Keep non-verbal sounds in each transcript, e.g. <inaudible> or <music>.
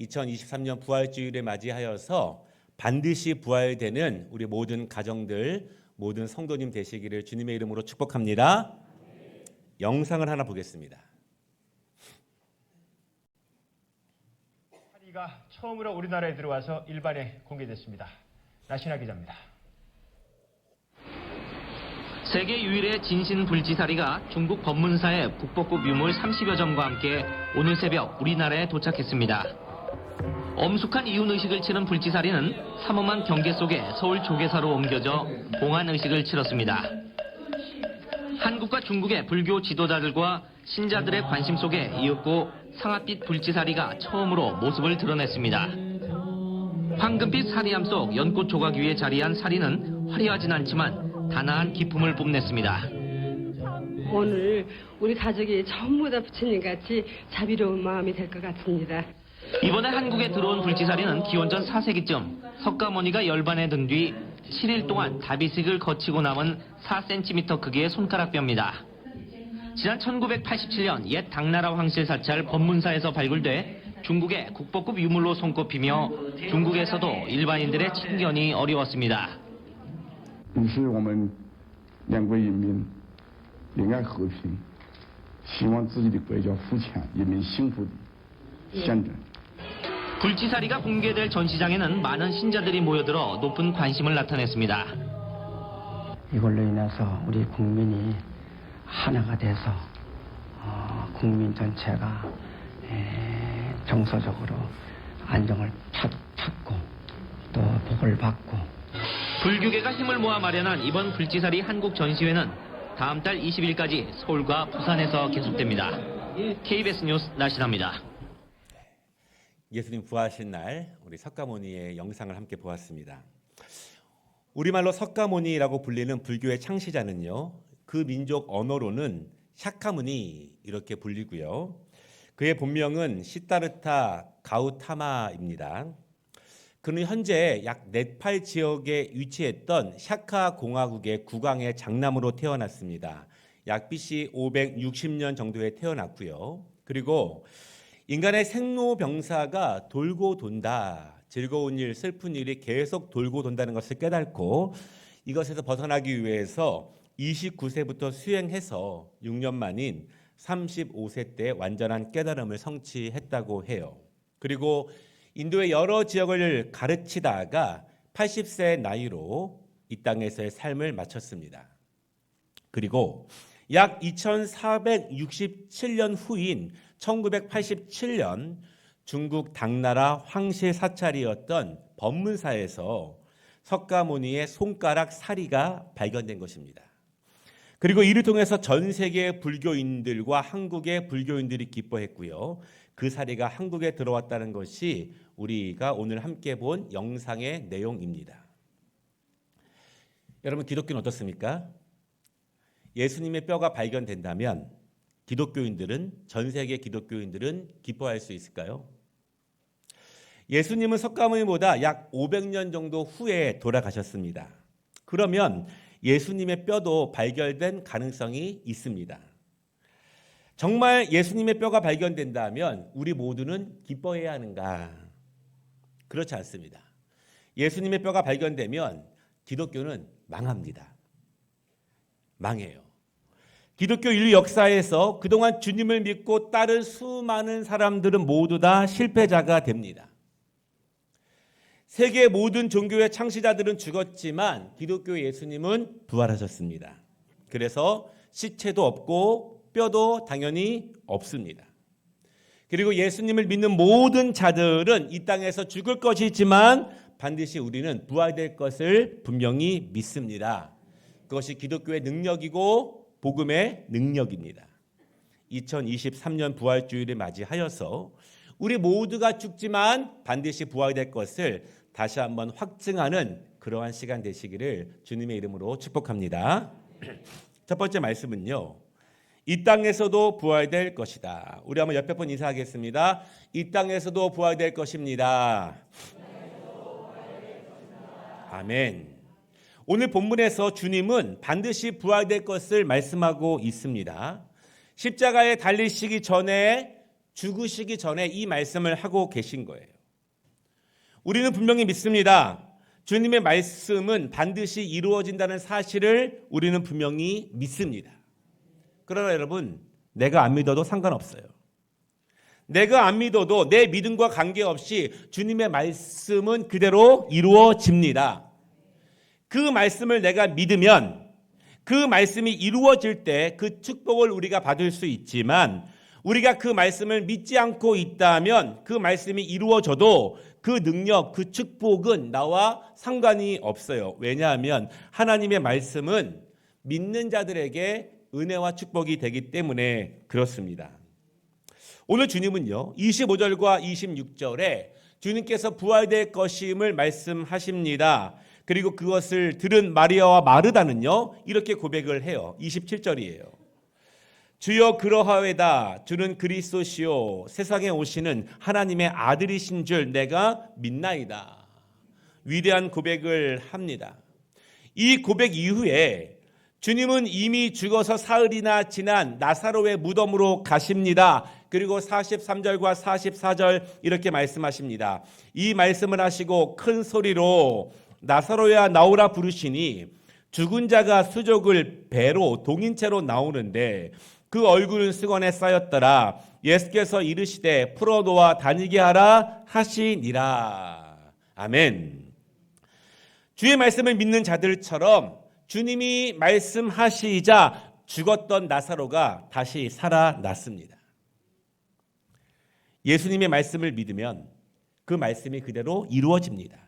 2023년 부활주의를 맞이하여서 반드시 부활되는 우리 모든 가정들, 모든 성도님 되시기를 주님의 이름으로 축복합니다. 영상을 하나 보겠습니다. 파리가 처음으로 우리나라에 들어와서 일반에 공개됐습니다. 나신하 기자입니다. 세계 유일의 진신 불지사리가 중국 법문사의 북벚꽃 유물 30여 점과 함께 오늘 새벽 우리나라에 도착했습니다. 엄숙한 이웃 의식을 치른 불지사리는 삼엄한 경계 속에 서울 조계사로 옮겨져 봉안 의식을 치렀습니다. 한국과 중국의 불교 지도자들과 신자들의 관심 속에 이윽고 상아빛 불지사리가 처음으로 모습을 드러냈습니다. 황금빛 사리함 속 연꽃 조각 위에 자리한 사리는 화려하진 않지만 단아한 기품을 뽐냈습니다. 오늘 우리 가족이 전부 다 부처님 같이 자비로운 마음이 될 것 같습니다. 이번에 한국에 들어온 불지사리는 기원전 4세기쯤 석가모니가 열반에 든 뒤 7일 동안 다비식을 거치고 남은 4cm 크기의 손가락뼈입니다. 지난 1987년 옛 당나라 황실 사찰 법문사에서 발굴돼 중국의 국보급 유물로 손꼽히며 중국에서도 일반인들의 친견이 어려웠습니다. 于是我们两国人民恋爱和平，希望自己的国家富强、人民幸福的象征。 불지사리가 공개될 전시장에는 많은 신자들이 모여들어 높은 관심을 나타냈습니다. 이걸로 인해서 우리 국민이 하나가 돼서 어, 국민 전체가 에, 정서적으로 안정을 찾, 찾고 또 복을 받고 불교계가 힘을 모아 마련한 이번 불지사리 한국 전시회는 다음 달 20일까지 서울과 부산에서 계속됩니다. KBS 뉴스 나신합니다. 예수님 부활하신 날 우리 석가모니의 영상을 함께 보았습니다. 우리말로 석가모니라고 불리는 불교의 창시자는요. 그 민족 언어로는 샤카무니 이렇게 불리고요. 그의 본명은 시타르타 가우타마입니다. 그는 현재 약 네팔 지역에 위치했던 샤카 공화국의 국왕의 장남으로 태어났습니다. 약 BC 560년 정도에 태어났고요. 그리고 인간의 생로병사가 돌고 돈다. 즐거운 일, 슬픈 일이 계속 돌고 돈다는 것을 깨닫고 이것에서 벗어나기 위해서 29세부터 수행해서 6년 만인 35세 때 완전한 깨달음을 성취했다고 해요. 그리고 인도의 여러 지역을 가르치다가 80세 나이로 이 땅에서의 삶을 마쳤습니다. 그리고 약 2467년 후인 1987년 중국 당나라 황실 사찰이었던 법문사에서 석가모니의 손가락 사리가 발견된 것입니다. 그리고 이를 통해서 전 세계 불교인들과 한국의 불교인들이 기뻐했고요. 그 사리가 한국에 들어왔다는 것이 우리가 오늘 함께 본 영상의 내용입니다. 여러분 기독교는 어떻습니까? 예수님의 뼈가 발견된다면 기독교인들은 전 세계 기독교인들은 기뻐할 수 있을까요? 예수님은 석가모니보다 약 500년 정도 후에 돌아가셨습니다. 그러면 예수님의 뼈도 발견된 가능성이 있습니다. 정말 예수님의 뼈가 발견된다면 우리 모두는 기뻐해야 하는가? 그렇지 않습니다. 예수님의 뼈가 발견되면 기독교는 망합니다. 망해요. 기독교 인류 역사에서 그동안 주님을 믿고 따른 수많은 사람들은 모두 다 실패자가 됩니다. 세계 모든 종교의 창시자들은 죽었지만 기독교 예수님은 부활하셨습니다. 그래서 시체도 없고 뼈도 당연히 없습니다. 그리고 예수님을 믿는 모든 자들은 이 땅에서 죽을 것이지만 반드시 우리는 부활될 것을 분명히 믿습니다. 그것이 기독교의 능력이고 복음의 능력입니다. 2023년 부활주의를 맞이하여서 우리 모두가 죽지만 반드시 부활될 것을 다시 한번 확증하는 그러한 시간 되시기를 주님의 이름으로 축복합니다. <clears throat> 첫 번째 말씀은요. 이 땅에서도 부활될 것이다. 우리 한번 옆에 분 인사하겠습니다. 이 땅에서도 부활될 것입니다. 아멘. 오늘 본문에서 주님은 반드시 부활될 것을 말씀하고 있습니다. 십자가에 달리시기 전에 죽으시기 전에 이 말씀을 하고 계신 거예요. 우리는 분명히 믿습니다. 주님의 말씀은 반드시 이루어진다는 사실을 우리는 분명히 믿습니다. 그러나 여러분, 내가 안 믿어도 상관없어요. 내가 안 믿어도 내 믿음과 관계없이 주님의 말씀은 그대로 이루어집니다. 그 말씀을 내가 믿으면 그 말씀이 이루어질 때 그 축복을 우리가 받을 수 있지만 우리가 그 말씀을 믿지 않고 있다면 그 말씀이 이루어져도 그 능력, 그 축복은 나와 상관이 없어요. 왜냐하면 하나님의 말씀은 믿는 자들에게 은혜와 축복이 되기 때문에 그렇습니다. 오늘 주님은요, 25절과 26절에 주님께서 부활될 것임을 말씀하십니다. 그리고 그것을 들은 마리아와 마르다는요, 이렇게 고백을 해요. 27절이에요. 주여 그러하외다 주는 그리스도시요 세상에 오시는 하나님의 아들이신 줄 내가 믿나이다. 위대한 고백을 합니다. 이 고백 이후에 주님은 이미 죽어서 사흘이나 지난 나사로의 무덤으로 가십니다. 그리고 43절과 44절 이렇게 말씀하십니다. 이 말씀을 하시고 큰 소리로 나사로야 나오라 부르시니 죽은 자가 수족을 배로 동인채로 나오는데 그 얼굴은 수건에 쌓였더라. 예수께서 이르시되 풀어놓아 다니게 하라 하시니라. 아멘. 주의 말씀을 믿는 자들처럼 주님이 말씀하시자 죽었던 나사로가 다시 살아났습니다. 예수님의 말씀을 믿으면 그 말씀이 그대로 이루어집니다.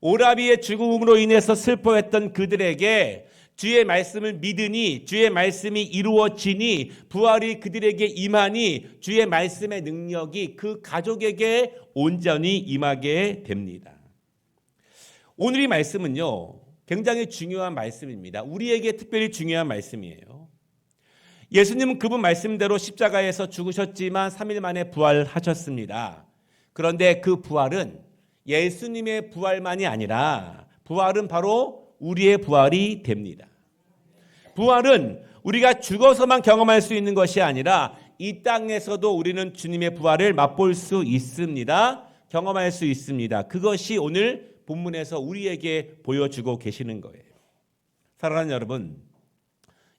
오라비의 죽음으로 인해서 슬퍼했던 그들에게 주의 말씀을 믿으니 주의 말씀이 이루어지니 부활이 그들에게 임하니 주의 말씀의 능력이 그 가족에게 온전히 임하게 됩니다. 오늘 이 말씀은요, 굉장히 중요한 말씀입니다. 우리에게 특별히 중요한 말씀이에요. 예수님은 그분 말씀대로 십자가에서 죽으셨지만 3일 만에 부활하셨습니다. 그런데 그 부활은 예수님의 부활만이 아니라 부활은 바로 우리의 부활이 됩니다. 부활은 우리가 죽어서만 경험할 수 있는 것이 아니라 이 땅에서도 우리는 주님의 부활을 맛볼 수 있습니다. 경험할 수 있습니다. 그것이 오늘 본문에서 우리에게 보여주고 계시는 거예요. 사랑하는 여러분,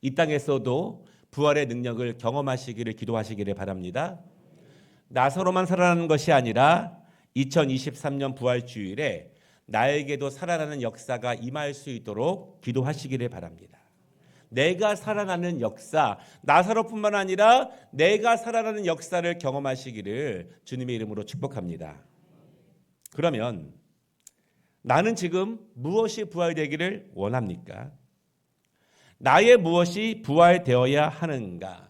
이 땅에서도 부활의 능력을 경험하시기를 기도하시기를 바랍니다. 나서로만 살아나는 것이 아니라 2023년 부활 주일에 나에게도 살아나는 역사가 임할 수 있도록 기도하시기를 바랍니다. 내가 살아나는 역사, 나사로뿐만 아니라 내가 살아나는 역사를 경험하시기를 주님의 이름으로 축복합니다. 그러면 나는 지금 무엇이 부활되기를 원합니까? 나의 무엇이 부활되어야 하는가?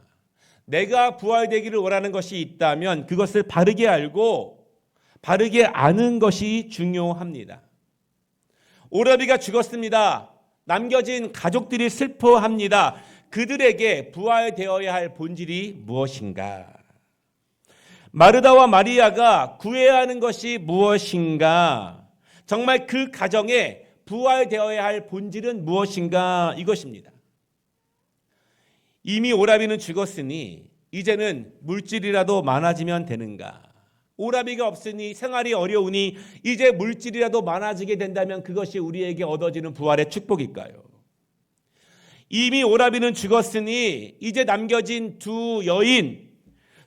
내가 부활되기를 원하는 것이 있다면 그것을 바르게 알고 바르게 아는 것이 중요합니다. 오라비가 죽었습니다. 남겨진 가족들이 슬퍼합니다. 그들에게 부활되어야 할 본질이 무엇인가? 마르다와 마리아가 구해야 하는 것이 무엇인가? 정말 그 가정에 부활되어야 할 본질은 무엇인가? 이것입니다. 이미 오라비는 죽었으니 이제는 물질이라도 많아지면 되는가? 오라비가 없으니 생활이 어려우니 이제 물질이라도 많아지게 된다면 그것이 우리에게 얻어지는 부활의 축복일까요? 이미 오라비는 죽었으니 이제 남겨진 두 여인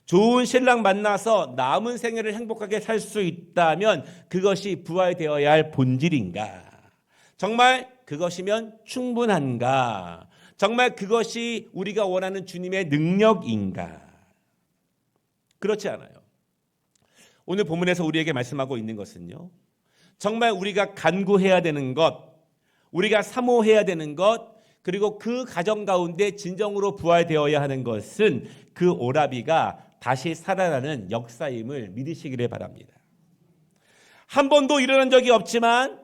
좋은 신랑 만나서 남은 생애를 행복하게 살 수 있다면 그것이 부활되어야 할 본질인가? 정말 그것이면 충분한가? 정말 그것이 우리가 원하는 주님의 능력인가? 그렇지 않아요. 오늘 본문에서 우리에게 말씀하고 있는 것은요. 정말 우리가 간구해야 되는 것, 우리가 사모해야 되는 것, 그리고 그 가정 가운데 진정으로 부활되어야 하는 것은 그 오라비가 다시 살아나는 역사임을 믿으시기를 바랍니다. 한 번도 일어난 적이 없지만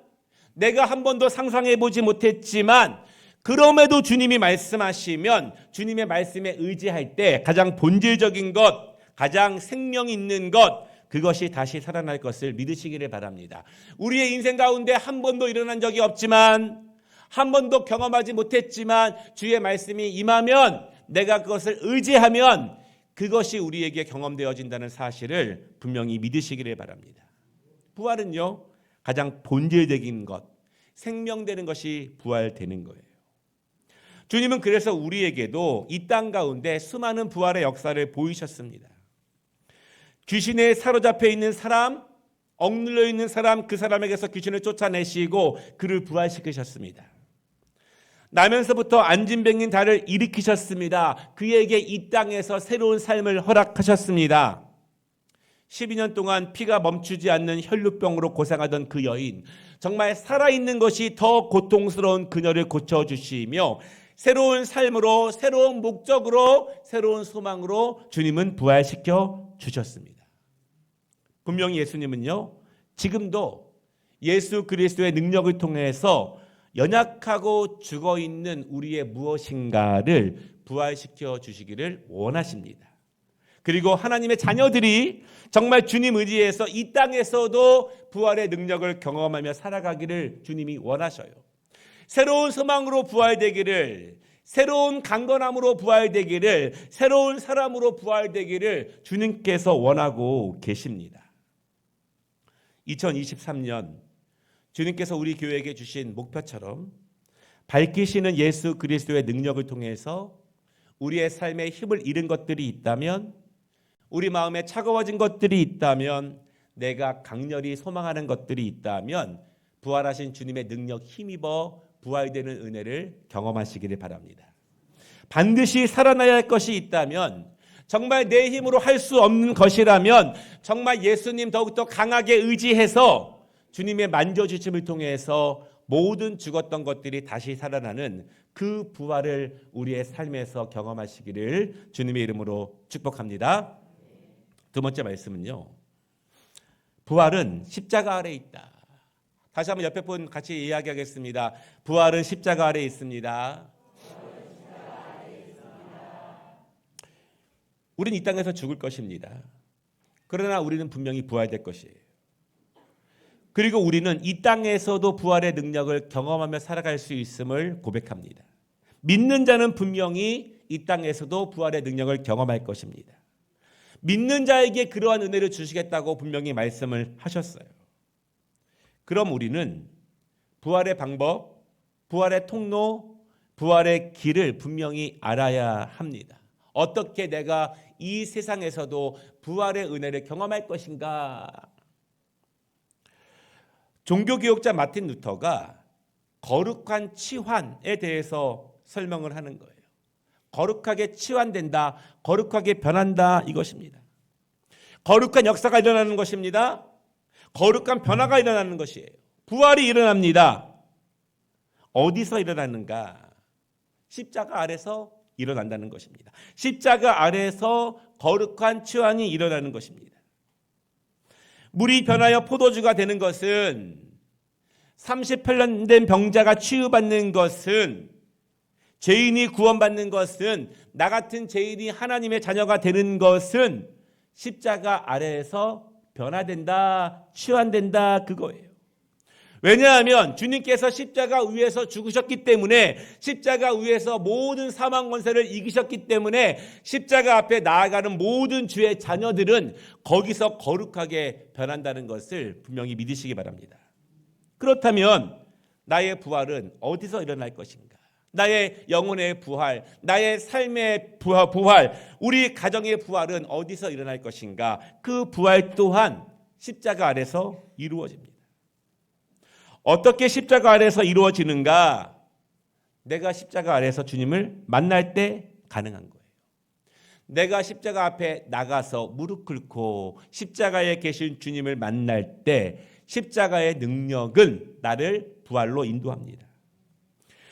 내가 한 번도 상상해 보지 못했지만 그럼에도 주님이 말씀하시면 주님의 말씀에 의지할 때 가장 본질적인 것, 가장 생명 있는 것, 그것이 다시 살아날 것을 믿으시기를 바랍니다. 우리의 인생 가운데 한 번도 일어난 적이 없지만 한 번도 경험하지 못했지만 주의 말씀이 임하면 내가 그것을 의지하면 그것이 우리에게 경험되어진다는 사실을 분명히 믿으시기를 바랍니다. 부활은요, 가장 본질적인 것, 생명되는 것이 부활되는 거예요. 주님은 그래서 우리에게도 이 땅 가운데 수많은 부활의 역사를 보이셨습니다. 귀신에 사로잡혀 있는 사람, 억눌려 있는 사람, 그 사람에게서 귀신을 쫓아내시고 그를 부활시키셨습니다. 나면서부터 안진뱅인 달을 일으키셨습니다. 그에게 이 땅에서 새로운 삶을 허락하셨습니다. 12년 동안 피가 멈추지 않는 혈루병으로 고생하던 그 여인, 정말 살아있는 것이 더 고통스러운 그녀를 고쳐주시며 새로운 삶으로, 새로운 목적으로, 새로운 소망으로 주님은 부활시켜 주셨습니다. 분명히 예수님은요, 지금도 예수 그리스도의 능력을 통해서 연약하고 죽어 있는 우리의 무엇인가를 부활시켜 주시기를 원하십니다. 그리고 하나님의 자녀들이 정말 주님 의지에서 이 땅에서도 부활의 능력을 경험하며 살아가기를 주님이 원하셔요. 새로운 소망으로 부활되기를, 새로운 강건함으로 부활되기를, 새로운 사람으로 부활되기를 주님께서 원하고 계십니다. 2023년 주님께서 우리 교회에게 주신 목표처럼 밝히시는 예수 그리스도의 능력을 통해서 우리의 삶에 힘을 잃은 것들이 있다면 우리 마음에 차가워진 것들이 있다면 내가 강렬히 소망하는 것들이 있다면 부활하신 주님의 능력 힘입어 부활되는 은혜를 경험하시기를 바랍니다. 반드시 살아나야 할 것이 있다면 정말 내 힘으로 할 수 없는 것이라면 정말 예수님 더욱더 강하게 의지해서 주님의 만져주심을 통해서 모든 죽었던 것들이 다시 살아나는 그 부활을 우리의 삶에서 경험하시기를 주님의 이름으로 축복합니다. 두 번째 말씀은요. 부활은 십자가 아래 있다. 다시 한번 옆에 분 같이 이야기하겠습니다. 부활은 십자가 아래 있습니다. 우리는 이 땅에서 죽을 것입니다. 그러나 우리는 분명히 부활될 것이에요. 그리고 우리는 이 땅에서도 부활의 능력을 경험하며 살아갈 수 있음을 고백합니다. 믿는 자는 분명히 이 땅에서도 부활의 능력을 경험할 것입니다. 믿는 자에게 그러한 은혜를 주시겠다고 분명히 말씀을 하셨어요. 그럼 우리는 부활의 방법, 부활의 통로, 부활의 길을 분명히 알아야 합니다. 어떻게 내가 이 세상에서도 부활의 은혜를 경험할 것인가? 종교교육자 마틴 루터가 거룩한 치환에 대해서 설명을 하는 거예요. 거룩하게 치환된다, 거룩하게 변한다 이것입니다. 거룩한 역사가 일어나는 것입니다. 거룩한 변화가 일어나는 것이에요. 부활이 일어납니다. 어디서 일어나는가? 십자가 아래서 일어난다는 것입니다. 십자가 아래서 거룩한 치환이 일어나는 것입니다. 물이 변하여 포도주가 되는 것은 38년 된 병자가 치유받는 것은 죄인이 구원받는 것은 나 같은 죄인이 하나님의 자녀가 되는 것은 십자가 아래에서 변화된다, 치환된다 그거예요. 왜냐하면 주님께서 십자가 위에서 죽으셨기 때문에 십자가 위에서 모든 사망 권세를 이기셨기 때문에 십자가 앞에 나아가는 모든 주의 자녀들은 거기서 거룩하게 변한다는 것을 분명히 믿으시기 바랍니다. 그렇다면 나의 부활은 어디서 일어날 것인가? 나의 영혼의 부활, 나의 삶의 부활, 우리 가정의 부활은 어디서 일어날 것인가? 그 부활 또한 십자가 아래서 이루어집니다. 어떻게 십자가 아래서 이루어지는가? 내가 십자가 아래서 주님을 만날 때 가능한 거예요. 내가 십자가 앞에 나가서 무릎 꿇고 십자가에 계신 주님을 만날 때 십자가의 능력은 나를 부활로 인도합니다.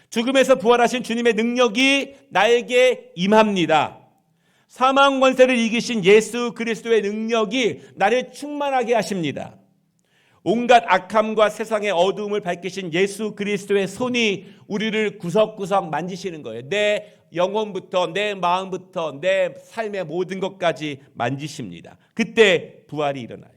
죽음에서 부활하신 주님의 능력이 나에게 임합니다. 사망 권세를 이기신 예수 그리스도의 능력이 나를 충만하게 하십니다. 온갖 악함과 세상의 어두움을 밝히신 예수 그리스도의 손이 우리를 구석구석 만지시는 거예요. 내 영혼부터 내 마음부터 내 삶의 모든 것까지 만지십니다. 그때 부활이 일어나요.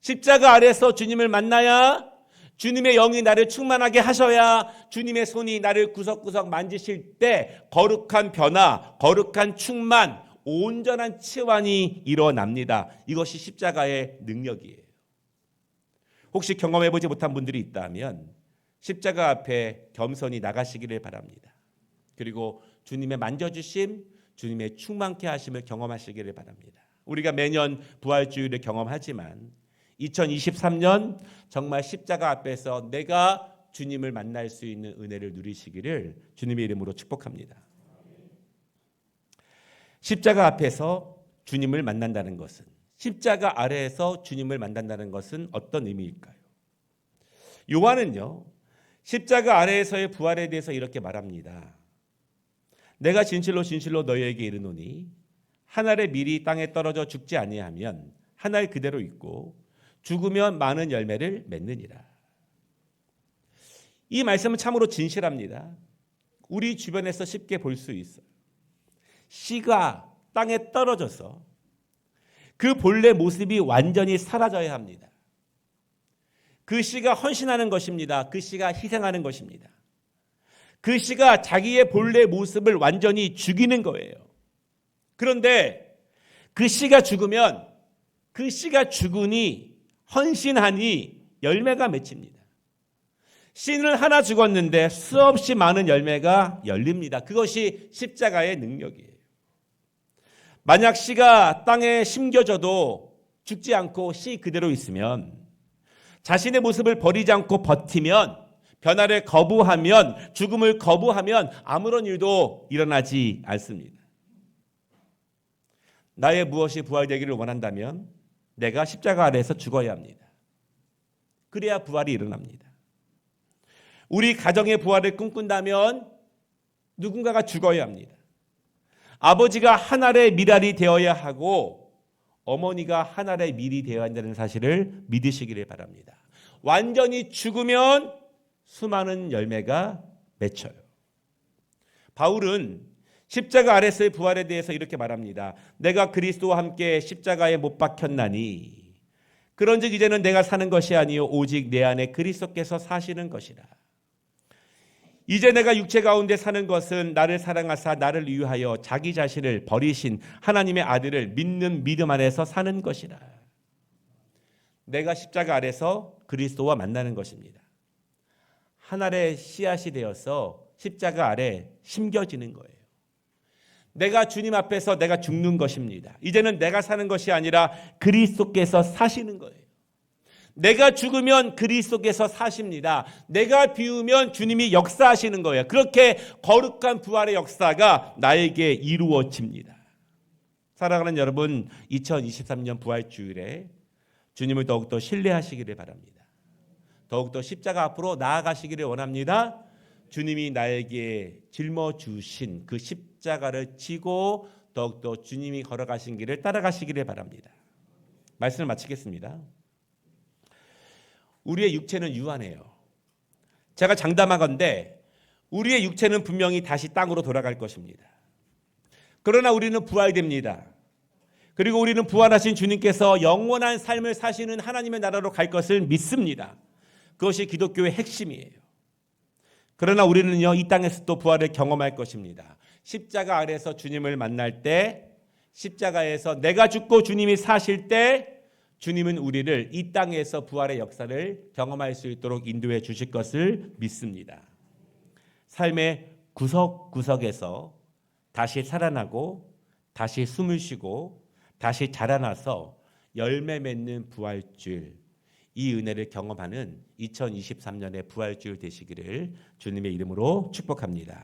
십자가 아래서 주님을 만나야 주님의 영이 나를 충만하게 하셔야 주님의 손이 나를 구석구석 만지실 때 거룩한 변화, 거룩한 충만, 온전한 치환이 일어납니다. 이것이 십자가의 능력이에요. 혹시 경험해보지 못한 분들이 있다면 십자가 앞에 겸손히 나가시기를 바랍니다. 그리고 주님의 만져주심, 주님의 충만케 하심을 경험하시기를 바랍니다. 우리가 매년 부활주의를 경험하지만 2023년 정말 십자가 앞에서 내가 주님을 만날 수 있는 은혜를 누리시기를 주님의 이름으로 축복합니다. 십자가 앞에서 주님을 만난다는 것은 십자가 아래에서 주님을 만난다는 것은 어떤 의미일까요? 요한은요. 십자가 아래에서의 부활에 대해서 이렇게 말합니다. 내가 진실로 진실로 너희에게 이르노니 한 알의 밀이 땅에 떨어져 죽지 아니하면 한 알 그대로 있고 죽으면 많은 열매를 맺느니라. 이 말씀은 참으로 진실합니다. 우리 주변에서 쉽게 볼 수 있어요. 씨가 땅에 떨어져서 그 본래 모습이 완전히 사라져야 합니다. 그 씨가 헌신하는 것입니다. 그 씨가 희생하는 것입니다. 그 씨가 자기의 본래 모습을 완전히 죽이는 거예요. 그런데 그 씨가 죽으면 그 씨가 죽으니 헌신하니 열매가 맺힙니다. 씨는 하나 죽었는데 수없이 많은 열매가 열립니다. 그것이 십자가의 능력이에요. 만약 씨가 땅에 심겨져도 죽지 않고 씨 그대로 있으면 자신의 모습을 버리지 않고 버티면 변화를 거부하면 죽음을 거부하면 아무런 일도 일어나지 않습니다. 나의 무엇이 부활되기를 원한다면 내가 십자가 아래에서 죽어야 합니다. 그래야 부활이 일어납니다. 우리 가정의 부활을 꿈꾼다면 누군가가 죽어야 합니다. 아버지가 하나의 미랄이 되어야 하고 어머니가 하나의 밀이 되어야 한다는 사실을 믿으시기를 바랍니다. 완전히 죽으면 수많은 열매가 맺혀요. 바울은 십자가 아래서의 부활에 대해서 이렇게 말합니다. 내가 그리스도와 함께 십자가에 못 박혔나니 그런즉 이제는 내가 사는 것이 아니요 오직 내 안에 그리스도께서 사시는 것이라. 이제 내가 육체 가운데 사는 것은 나를 사랑하사 나를 위하여 자기 자신을 버리신 하나님의 아들을 믿는 믿음 안에서 사는 것이라. 내가 십자가 아래서 그리스도와 만나는 것입니다. 하늘의 씨앗이 되어서 십자가 아래 심겨지는 거예요. 내가 주님 앞에서 내가 죽는 것입니다. 이제는 내가 사는 것이 아니라 그리스도께서 사시는 거예요. 내가 죽으면 그리스도께서 사십니다. 내가 비우면 주님이 역사하시는 거예요. 그렇게 거룩한 부활의 역사가 나에게 이루어집니다. 사랑하는 여러분, 2023년 부활주일에 주님을 더욱더 신뢰하시기를 바랍니다. 더욱더 십자가 앞으로 나아가시기를 원합니다. 주님이 나에게 짊어 주신 그 십자가를 지고 더욱더 주님이 걸어가신 길을 따라가시기를 바랍니다. 말씀을 마치겠습니다. 우리의 육체는 유한해요. 제가 장담하건대 우리의 육체는 분명히 다시 땅으로 돌아갈 것입니다. 그러나 우리는 부활됩니다. 그리고 우리는 부활하신 주님께서 영원한 삶을 사시는 하나님의 나라로 갈 것을 믿습니다. 그것이 기독교의 핵심이에요. 그러나 우리는요, 이 땅에서 또 부활을 경험할 것입니다. 십자가 아래서 주님을 만날 때, 십자가에서 내가 죽고 주님이 사실 때, 주님은 우리를 이 땅에서 부활의 역사를 경험할 수 있도록 인도해 주실 것을 믿습니다. 삶의 구석구석에서 다시 살아나고, 다시 숨을 쉬고, 다시 자라나서 열매 맺는 부활주일, 이 은혜를 경험하는 2023년의 부활주일 되시기를 주님의 이름으로 축복합니다.